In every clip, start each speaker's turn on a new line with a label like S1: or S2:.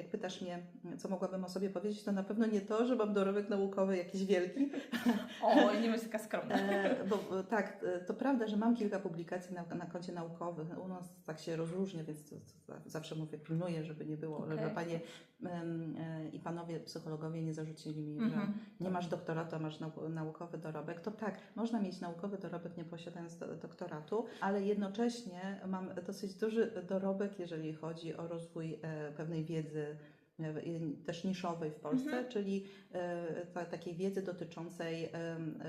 S1: jak pytasz mnie, co mogłabym o sobie powiedzieć, to na pewno nie to, że mam dorobek naukowy jakiś wielki,
S2: O, nie bądź taka skromna.
S1: E, bo tak, e, to prawda, że mam kilka publikacji na, na koncie naukowym. U nas tak się rozróżnia, więc to, to zawsze mówię, pilnuję, żeby nie było,
S2: Okej.
S1: żeby panie e, i panowie psychologowie nie zarzucili mi,
S2: Mhm.
S1: że nie masz doktoratu, a masz nau, naukowy dorobek. To tak, można mieć naukowy dorobek nie posiadając do, doktoratu, ale jednocześnie mam dosyć duży dorobek, jeżeli chodzi o rozwój e, pewnej wiedzy też niszowej w Polsce,
S2: Mhm.
S1: czyli e, ta, takiej wiedzy dotyczącej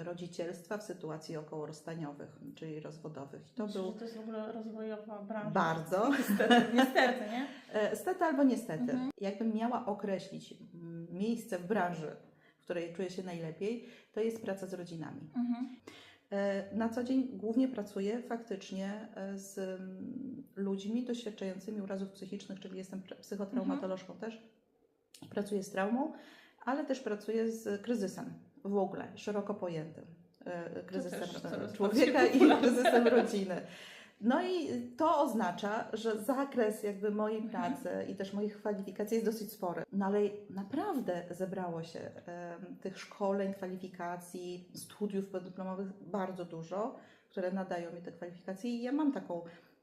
S1: rodzicielstwa w sytuacji okołorozstaniowych, czyli rozwodowych. I to
S2: Myślę,
S1: był
S2: to jest w ogóle rozwojowa branża.
S1: bardzo,
S2: Niestety, niestety, nie?
S1: e, stety albo niestety,
S2: Mhm.
S1: jakbym miała określić miejsce w branży, w której czuję się najlepiej, to jest praca z rodzinami.
S2: Mhm.
S1: E, Na co dzień głównie pracuję faktycznie e, z mm, ludźmi doświadczającymi urazów psychicznych, czyli jestem psychotraumatolożką też. Pracuję z traumą, ale też pracuję z kryzysem w ogóle, szeroko pojętym. e, Kryzysem człowieka i kryzysem rodziny. No i to oznacza, że zakres jakby mojej
S2: Mhm.
S1: pracy i też moich kwalifikacji jest dosyć spory. No ale naprawdę zebrało się em, tych szkoleń, kwalifikacji, studiów podyplomowych bardzo dużo, które nadają mi te kwalifikacje i ja mam taką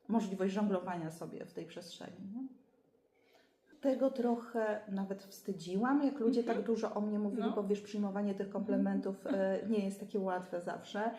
S1: możliwość żonglowania sobie w tej przestrzeni. Nie? Tego trochę nawet wstydziłam, jak ludzie
S2: Mhm.
S1: tak dużo o mnie mówili,
S2: No.
S1: bo wiesz, przyjmowanie tych komplementów e, nie jest takie łatwe zawsze.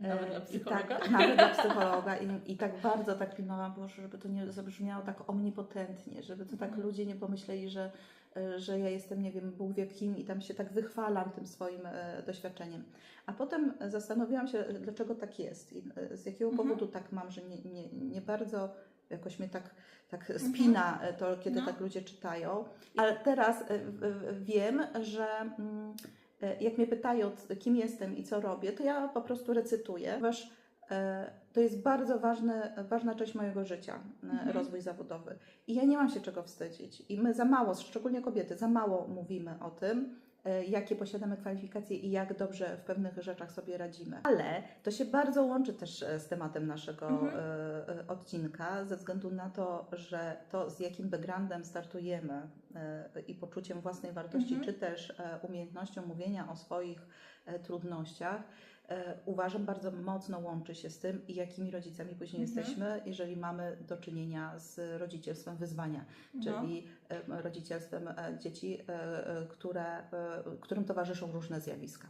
S1: E,
S2: Nawet dla
S1: i
S2: psychologa?
S1: Tak, nawet dla psychologa. I, I tak bardzo tak pilnowałam, Boże, żeby to nie zabrzmiało tak omnipotentnie, żeby to tak
S2: Mhm.
S1: ludzie nie pomyśleli, że, e, że ja jestem, nie wiem, Bóg wie kim i tam się tak wychwalam tym swoim e, doświadczeniem. A potem zastanowiłam się, dlaczego tak jest i z jakiego
S2: Mhm.
S1: powodu tak mam, że nie, nie, nie bardzo jakoś mnie tak, tak spina e, to, kiedy
S2: No.
S1: tak ludzie czytają. Ale teraz wiem, że mm, jak mnie pytają, kim jestem i co robię, to ja po prostu recytuję, ponieważ e, to jest bardzo ważne, ważna część mojego życia, e,
S2: Mhm.
S1: rozwój zawodowy. I ja nie mam się czego wstydzić. I my za mało, szczególnie kobiety, za mało mówimy o tym, e, jakie posiadamy kwalifikacje i jak dobrze w pewnych rzeczach sobie radzimy. Ale to się bardzo łączy też e, z tematem naszego
S2: Mhm.
S1: e, e, odcinka, ze względu na to, że to z jakim backgroundem startujemy e, i poczuciem własnej wartości,
S2: Mhm.
S1: czy też e, umiejętnością mówienia o swoich e, trudnościach, e, uważam bardzo mocno łączy się z tym, jakimi rodzicami później
S2: Mhm.
S1: jesteśmy, jeżeli mamy do czynienia z rodzicielstwem wyzwania,
S2: No.
S1: czyli e, rodzicielstwem e, dzieci, e, e, które, e, którym towarzyszą różne zjawiska.